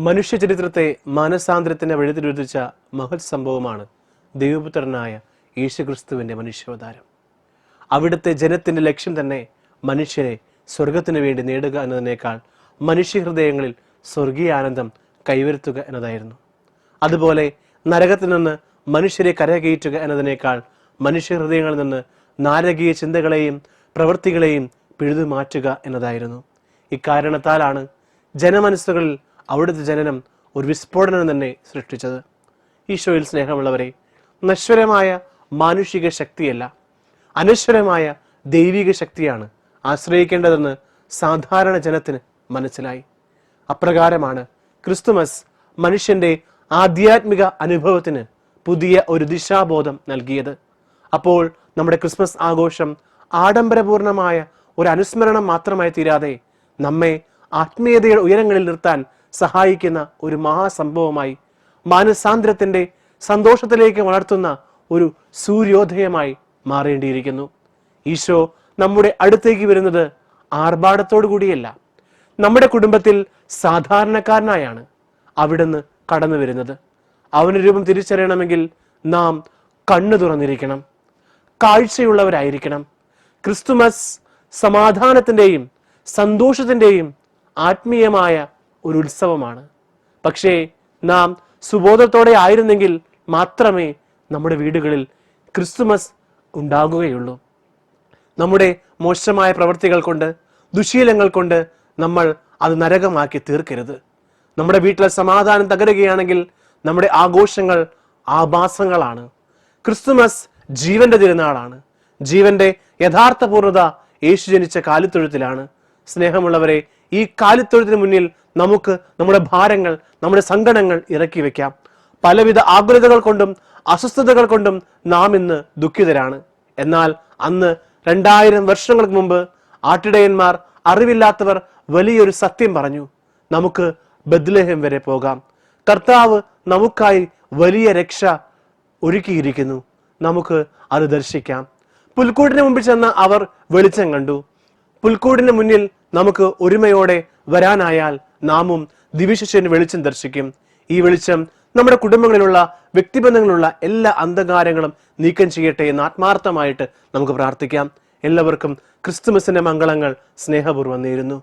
മനുഷ്യ ചരിത്രത്തെ മാനസാന്തരത്തിന് വഴിതിരുത്തിച്ച മഹത് സംഭവമാണ് ദൈവപുത്രനായ യേശുക്രിസ്തുവിന്റെ മനുഷ്യാവതാരം. അവിടുത്തെ ജനത്തിന്റെ ലക്ഷ്യം തന്നെ മനുഷ്യരെ സ്വർഗത്തിനു വേണ്ടി നേടുക എന്നതിനേക്കാൾ മനുഷ്യഹൃദയങ്ങളിൽ സ്വർഗീയ ആനന്ദം കൈവരുത്തുക എന്നതായിരുന്നു. അതുപോലെ നരകത്തിൽ നിന്ന് മനുഷ്യരെ കരകയറ്റുക എന്നതിനേക്കാൾ മനുഷ്യഹൃദയങ്ങളിൽ നിന്ന് നാരകീയ ചിന്തകളെയും പ്രവൃത്തികളെയും പിഴുതുമാറ്റുക എന്നതായിരുന്നു. ഇക്കാരണത്താലാണ് ജനമനസ്സുകളിൽ അവിടുത്തെ ജനനം ഒരു വിസ്ഫോടനം തന്നെ സൃഷ്ടിച്ചത്. ഈശോയിൽ സ്നേഹമുള്ളവരെ നശ്വരമായ മാനുഷിക ശക്തിയല്ല അനശ്വരമായ ദൈവിക ശക്തിയാണ് ആശ്രയിക്കേണ്ടതെന്ന് സാധാരണ ജനത്തിന് മനസ്സിലായി. അപ്രകാരമാണ് ക്രിസ്തുമസ് മനുഷ്യന്റെ ആധ്യാത്മിക അനുഭവത്തിന് പുതിയ ഒരു ദിശാബോധം നൽകിയത്. അപ്പോൾ നമ്മുടെ ക്രിസ്മസ് ആഘോഷം ആഡംബരപൂർണമായ ഒരു അനുസ്മരണം മാത്രമായി തീരാതെ നമ്മെ ആത്മീയതയുടെ ഉയരങ്ങളിൽ നിർത്താൻ സഹായിക്കുന്ന ഒരു മഹാസംഭവമായി മാനസാന്തരത്തിന്റെ സന്തോഷത്തിലേക്ക് വളർത്തുന്ന ഒരു സൂര്യോദയമായി മാറേണ്ടിയിരിക്കുന്നു. ഈശോ നമ്മുടെ അടുത്തേക്ക് വരുന്നത് ആർഭാടത്തോടു കൂടിയല്ല. നമ്മുടെ കുടുംബത്തിൽ സാധാരണക്കാരനായാണ് അവിടുന്ന് കടന്നു വരുന്നത്. അവന് രൂപം തിരിച്ചറിയണമെങ്കിൽ നാം കണ്ണു തുറന്നിരിക്കണം. കാഴ്ചയുള്ളവരായിരിക്കണം. ക്രിസ്തുമസ് സമാധാനത്തിന്റെയും സന്തോഷത്തിന്റെയും ആത്മീയമായ ഒരു ഉത്സവമാണ്. പക്ഷേ നാം സുബോധത്തോടെ ആയിരുന്നെങ്കിൽ മാത്രമേ നമ്മുടെ വീടുകളിൽ ക്രിസ്തുമസ് ഉണ്ടാകുകയുള്ളൂ. നമ്മുടെ മോശമായ പ്രവൃത്തികൾ കൊണ്ട് ദുശീലങ്ങൾ കൊണ്ട് നമ്മൾ അത് നരകമാക്കി തീർക്കരുത്. നമ്മുടെ വീട്ടിലെ സമാധാനം തകരുകയാണെങ്കിൽ നമ്മുടെ ആഘോഷങ്ങൾ ആഭാസങ്ങളാണ്. ക്രിസ്തുമസ് ജീവന്റെ തിരുനാളാണ്. ജീവന്റെ യഥാർത്ഥ പൂർണത യേശു ജനിച്ച കാലിത്തൊഴുത്തിലാണ്. സ്നേഹമുള്ളവരെ ഈ കാലിത്തൊഴുത്തിന് മുന്നിൽ നമുക്ക് നമ്മുടെ ഭാരങ്ങൾ നമ്മുടെ സങ്കടങ്ങൾ ഇറക്കി വെക്കാം. പലവിധ ആകുലതകൾ കൊണ്ടും അസ്വസ്ഥതകൾ കൊണ്ടും നാം ഇന്ന് ദുഃഖിതരാണ്. എന്നാൽ അന്ന് രണ്ടായിരം വർഷങ്ങൾക്ക് മുമ്പ് ആട്ടിടയന്മാർ അറിവില്ലാത്തവർ വലിയൊരു സത്യം പറഞ്ഞു. നമുക്ക് ബദ്ലഹം വരെ പോകാം. കർത്താവ് നമുക്കായി വലിയ രക്ഷ ഒരുക്കിയിരിക്കുന്നു. നമുക്ക് അത് ദർശിക്കാം. പുൽക്കൂടിന് മുമ്പിൽ ചെന്ന അവർ വെളിച്ചം കണ്ടു. പുൽക്കൂടിന് മുന്നിൽ നമുക്ക് ഒരുമയോടെ വരാനായാൽ നാമും ദിവിശിഷ്യന് വെളിച്ചം ദർശിക്കും. ഈ വെളിച്ചം നമ്മുടെ കുടുംബങ്ങളിലുള്ള വ്യക്തിബന്ധങ്ങളിലുള്ള എല്ലാ അന്ധകാരങ്ങളും നീക്കം ചെയ്യട്ടെ എന്ന് ആത്മാർത്ഥമായിട്ട് നമുക്ക് പ്രാർത്ഥിക്കാം. എല്ലാവർക്കും ക്രിസ്തുമസിന്റെ മംഗളങ്ങൾ സ്നേഹപൂർവം നേരുന്നു.